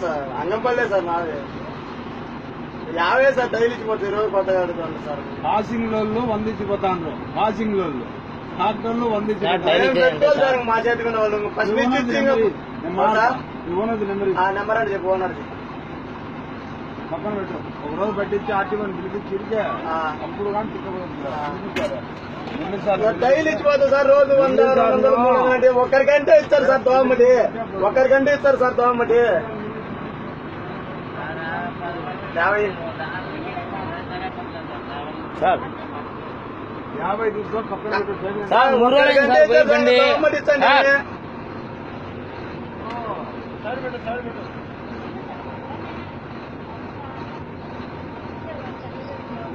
Sir sir sir నాదే. యావే sir sir. Passing లోన్లు వంద పాసింగ్ లోన్లు లో మా చేతికి ఉన్న వాళ్ళు? ఫస్ట్ నుంచి నెంబర్ ఆ నెంబర్ అని చెప్పి ఓనర్ పక్కన పెట్టు. ఒక రోజు పట్టించి ఆర్టీఓని పిలిపించి ఇరికే. అప్పుడు కానీ తిక్కబోతుంది సార్. డైలీ ఇచ్చిపోతుంది సార్? రోజు వంద రెండు వందలు ఒక్కరికంటే ఇస్తారు సార్ దోమటి ఒక్కరికంటే ఇస్తారు సార్ దోమటి యాభై. సార్. యాభై తీసుకో పెట్టు సార్ పోయి బండి. దోమటి ఇచ్చండి సార్, తీసుకో సార్ రేపు